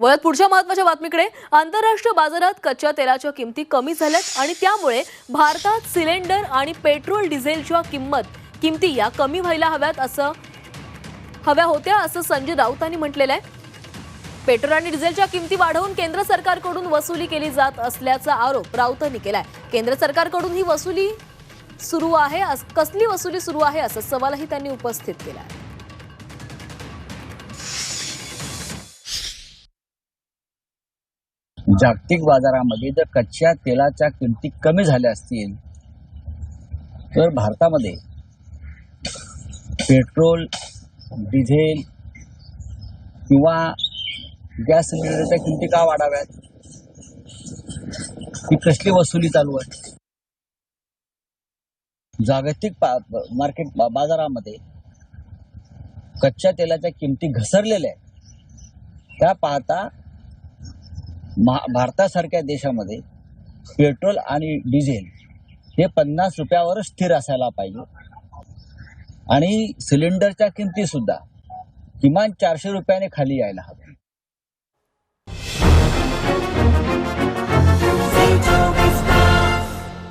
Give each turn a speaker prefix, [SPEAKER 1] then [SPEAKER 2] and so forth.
[SPEAKER 1] वळत पुढच्या महत्त्वाच्या बातमीकडे. आंतरराष्ट्रीय बाजारात कच्च्या तेलाच्या किमती कमी झाल्यात आणि त्यामुळे भारतात सिलेंडर आणि पेट्रोल डिझेलच्या किंमत किमती या कमी व्हायला हव्यात असं हव्या होत्या असं संजय राऊतांनी म्हटलेलं आहे. पेट्रोल आणि डिझेलच्या किमती वाढवून केंद्र सरकारकडून वसुली केली जात असल्याचा आरोप राऊतांनी केलाय. केंद्र सरकारकडून ही वसुली सुरू आहे कसली वसुली सुरू आहे असा सवालही त्यांनी उपस्थित केला आहे
[SPEAKER 2] जागतिक बाजारामध्ये जर कच्च्या तेलाच्या किमती कमी झाल्या असतील तर भारतामध्ये पेट्रोल डिझेल किंवा गॅस सिलेंडरच्या किमती का वाढाव्यात? ही कसली वसुली चालू आहे? जागतिक पा- मार्केट बा- बाजारामध्ये कच्च्या तेलाच्या किमती घसरलेल्या आहेत. त्या पाहता भारतासारख्या देशामध्ये पेट्रोल आणि डिझेल हे पन्नास रुपयावरच स्थिर असायला पाहिजे. आणि सिलेंडरच्या किमती सुद्धा किमान चारशे रुपयाने खाली यायला हव्या.